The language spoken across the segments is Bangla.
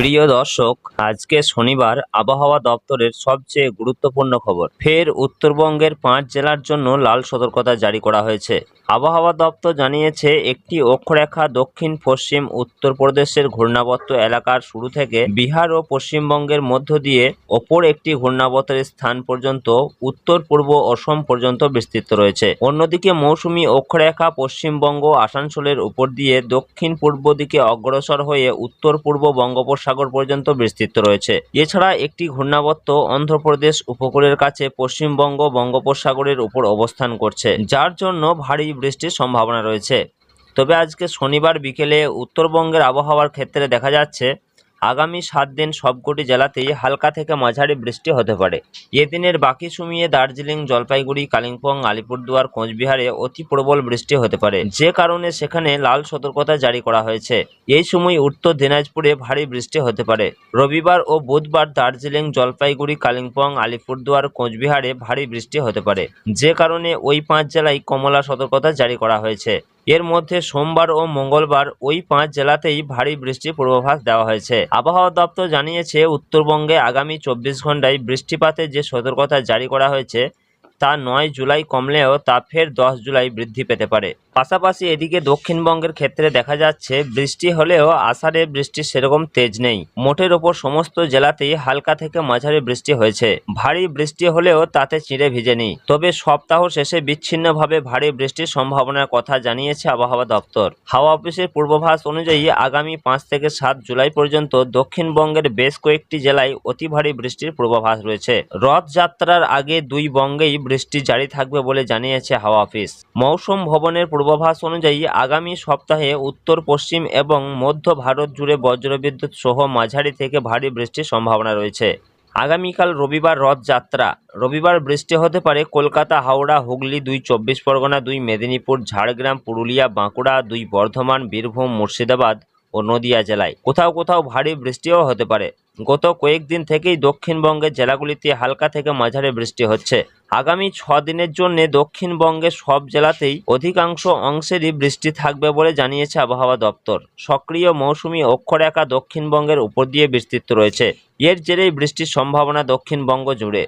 প্রিয় দর্শক, আজকে শনিবার আবহাওয়া দপ্তরের সবচেয়ে গুরুত্বপূর্ণ খবর। ফের উত্তরবঙ্গের পাঁচ জেলার জন্য লাল সতর্কতা জারি করা হয়েছে। আবহাওয়া দপ্তর জানিয়েছে, একটি অক্ষরেখা দক্ষিণ, পশ্চিম উত্তরপ্রদেশের ঘূর্ণাবর্ত এলাকার শুরু থেকে বিহার ও পশ্চিমবঙ্গের মধ্য দিয়ে অপর একটি ঘূর্ণাবর্তের স্থান পর্যন্ত উত্তর, পূর্ব অসম পর্যন্ত বিস্তৃত রয়েছে। অন্যদিকে মৌসুমি অক্ষরেখা পশ্চিমবঙ্গ আসানসোলের উপর দিয়ে দক্ষিণ পূর্ব দিকে অগ্রসর হয়ে উত্তর পূর্ব বঙ্গোপসাগর পর্যন্ত বিস্তৃত রয়েছে। এছাড়া একটি ঘূর্ণাবর্ত অন্ধ্রপ্রদেশ উপকূলের কাছে পশ্চিমবঙ্গ বঙ্গোপসাগরের উপর অবস্থান করছে, যার জন্য ভারী বৃষ্টির সম্ভাবনা রয়েছে। তবে আজকে শনিবার বিকেলে উত্তরবঙ্গের আবহাওয়ার ক্ষেত্রে দেখা যাচ্ছে আগামী সাত দিন সবকটি জেলাতেই হালকা থেকে মাঝারি বৃষ্টি হতে পারে। এদিনের বাকি সুমিয়ে দার্জিলিং, জলপাইগুড়ি, কালিম্পং, আলিপুরদুয়ার, কোচবিহারে অতি প্রবল বৃষ্টি হতে পারে। যে কারণে সেখানে লাল সতর্কতা জারি করা হয়েছে। এই সময় উত্তর দিনাজপুরে ভারী বৃষ্টি হতে পারে। রবিবার ও বুধবার দার্জিলিং, জলপাইগুড়ি, কালিম্পং, আলিপুরদুয়ার, কোচবিহারে ভারী বৃষ্টি হতে পারে। যে কারণে ওই পাঁচ জেলায় কমলা সতর্কতা জারি করা হয়েছে। এর মধ্যে সোমবার ও মঙ্গলবার ওই পাঁচ জেলাতেই ভারী বৃষ্টির পূর্বাভাস দেওয়া হয়েছে। আবহাওয়া দপ্তর জানিয়েছে, উত্তরবঙ্গে আগামী চব্বিশ ঘন্টায় বৃষ্টিপাতের যে সতর্কতা জারি করা হয়েছে, তা নয় জুলাই কমলেও তা ফের দশ জুলাই বৃদ্ধি পেতে পারে। পাশাপাশি এদিকে দক্ষিণবঙ্গের ক্ষেত্রে দেখা যাচ্ছে, বৃষ্টি হলেও আষাঢ়ে বৃষ্টির সেরকম তেজ নেই। মোটের ওপর সমস্ত জেলাতেই হালকা থেকে মাঝারি বৃষ্টি হয়েছে। ভারী বৃষ্টি হলেও তাতে চিঁড়ে ভিজেনি তবে সপ্তাহ শেষে বিচ্ছিন্নভাবে ভারী বৃষ্টির সম্ভাবনার কথা জানিয়েছে আবহাওয়া দপ্তর। হাওয়া অফিসের পূর্বাভাস অনুযায়ী আগামী পাঁচ থেকে সাত জুলাই পর্যন্ত দক্ষিণবঙ্গের বেশ কয়েকটি জেলায় অতি ভারী বৃষ্টির পূর্বাভাস রয়েছে। রথযাত্রার আগে দুই বঙ্গেই বৃষ্টি জারি থাকবে বলে জানিয়েছে হাওয়া অফিস। মৌসুম ভবনের পূর্বাভাস অনুযায়ী আগামী সপ্তাহে উত্তর, পশ্চিম এবং মধ্য ভারত জুড়ে বজ্রবিদ্যুৎ সহ মাঝারি থেকে ভারী বৃষ্টির সম্ভাবনা রয়েছে। আগামীকাল রবিবার রথযাত্রা রবিবার বৃষ্টি হতে পারে কলকাতা, হাওড়া, হুগলি দুই, চব্বিশ পরগনা দুই, মেদিনীপুর, ঝাড়গ্রাম, পুরুলিয়া, বাঁকুড়া দুই, বর্ধমান, বীরভূম, মুর্শিদাবাদ ও নদিয়া জেলায়। কোথাও কোথাও ভারী বৃষ্টিও হতে পারে। গত কয়েকদিন থেকেই দক্ষিণবঙ্গের জেলাগুলিতে হালকা থেকে মাঝারি বৃষ্টি হচ্ছে। আগামী ছ দিনের জন্য দক্ষিণবঙ্গের সব জেলাতেই অধিকাংশ অংশেরই বৃষ্টি থাকবে বলে জানিয়েছে আবহাওয়া দপ্তর। সক্রিয় মৌসুমি অক্ষরেখা দক্ষিণবঙ্গের উপর দিয়ে বিস্তৃত রয়েছে। এর জেরেই বৃষ্টির সম্ভাবনা দক্ষিণবঙ্গ জুড়ে।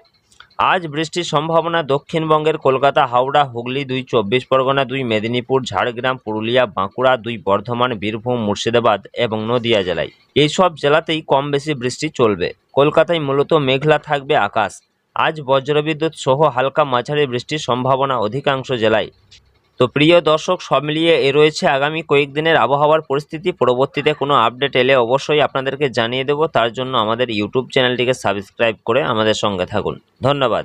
আজ বৃষ্টির সম্ভাবনা দক্ষিণবঙ্গের কলকাতা, হাওড়া, হুগলি দুই, চব্বিশ পরগনা দুই, মেদিনীপুর, ঝাড়গ্রাম, পুরুলিয়া, বাঁকুড়া দুই, বর্ধমান, বীরভূম, মুর্শিদাবাদ এবং নদিয়া জেলায়। এইসব জেলাতেই কম বেশি বৃষ্টি চলবে। কলকাতায় মূলত মেঘলা থাকবে আকাশ। আজ বজ্রবিদ্যুৎ সহ হালকা মাঝারি বৃষ্টির সম্ভাবনা অধিকাংশ জেলায়। তো প্রিয় দর্শক, সব মিলিয়ে এ রয়েছে আগামী কয়েকদিনের আবহাওয়ার পরিস্থিতি। পরবর্তীতে কোনো আপডেট এলে অবশ্যই আপনাদেরকে জানিয়ে দেব। তার জন্য আমাদের ইউটিউব চ্যানেলটিকে সাবস্ক্রাইব করে আমাদের সঙ্গে থাকুন। ধন্যবাদ।